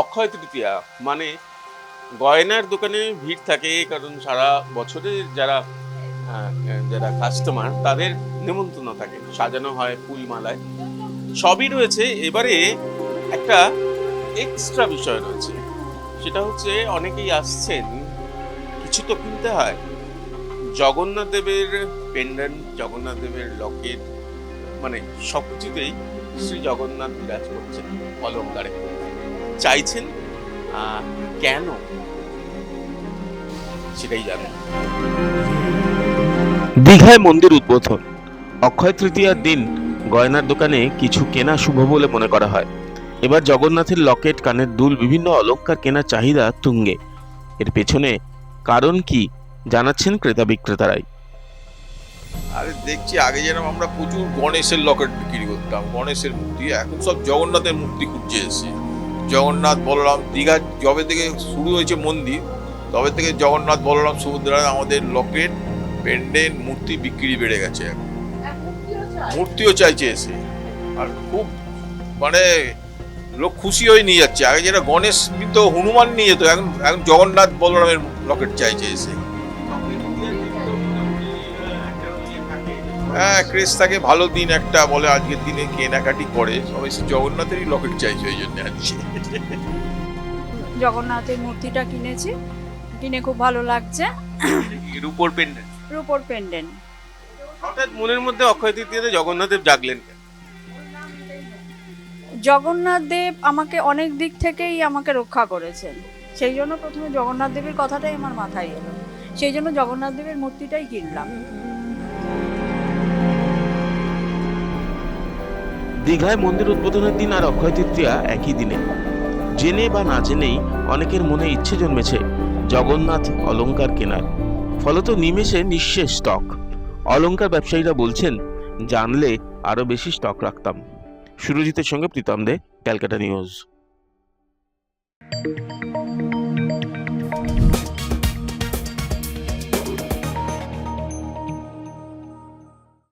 অক্ষয় তৃতীয়া মানে গয়নার দোকানে ভিড় থাকে, কারণ সারা বছরের যারা যারা কাস্টমার তাদের নিমন্ত্রণ থাকে, সাজানো হয় ফুলমালায়। সবই রয়েছে। এবারে একটা এক্সট্রা বিষয় রয়েছে। সেটা হচ্ছে, অনেকেই আসছেন, কিছু তো কিনতে হয়। জগন্নাথ দেবের পেন্ডেন্ট জগন্নাথ দেবের লকেট মানে সব কিছুতেই শ্রী জগন্নাথ বিরাজ করছেন অলঙ্কারে। চাইছেন? কেন? সেটাই জানেন। দীঘায় মন্দির উদ্বোধন। অক্ষয় তৃতীয়ার দিন গয়নার দোকানে কিছু কেনা শুভ বলে মনে করা হয়। এবার জগন্নাথের লকেট কানের দুল বিভিন্ন অলংকার কেনার চাহিদা তুঙ্গে। এর পেছনে কারণ কি জানাচ্ছেন ক্রেতা বিক্রেতারাই। আরে দেখছি আগে যেরকম আমরা প্রচুর গণেশের লকেট বিক্রি করতাম গণেশের মূর্তি। এখন সব জগন্নাথের মূর্তি খুঁজছে এসে। জগন্নাথ বলরাম দীঘা যবে থেকে শুরু হয়েছে মন্দির তবে থেকে জগন্নাথ বলরাম সমুদ্রায় আমাদের লকেট পেন্ডেন্ট মূর্তি বিক্রি বেড়ে গেছে এখন। মূর্তিও চাইছে এসে। আর খুব মানে লোক খুশি হয়ে নিয়ে যাচ্ছে। আগে যেটা গণেশ তো হনুমান নিয়ে যেত এখন এখন জগন্নাথ বলরামের লকেট চাইছে এসে। হ্যাঁ ক্রেজ থাকে ভালো দিন একটা বলে আজকের দিনে কেনাকাটি করে। সবাই সে জগন্নাথেরই লকেট চাইছে ওই জন্য আনছি জগন্নাথের মূর্তিটা কিনেছি। কিনে খুব ভালো লাগছে। এর উপর পেন্ডেন্ট রূপোর পেন্ডেন্ট হঠাৎ মনের মধ্যে অক্ষয় তৃতীয়াতে জগন্নাথ দেব জাগলেন? জগন্নাথ দেব আমাকে অনেক দিক থেকেই আমাকে রক্ষা করেছেন। সেই জন্য প্রথমে জগন্নাথ দেবের কথাটাই আমার মাথায় এলো। সেই জন্য জগন্নাথ দেবের মূর্তিটাই কিনলাম। দীঘায় মন্দির উদ্বোধনের দিন আর অক্ষয় তৃতীয়া একই দিনে। জেনে বা না জেনেই অনেকের মনে ইচ্ছে জন্মেছে জগন্নাথ অলঙ্কার কেনার। ফলত নিমেষে নিঃশেষ স্টক অলঙ্কার ব্যবসায়ীরা বলছেন, জানলে আরও বেশি স্টক রাখতাম। সুরজিতের সঙ্গে প্রীতম দে, ক্যালকাটা নিউজ।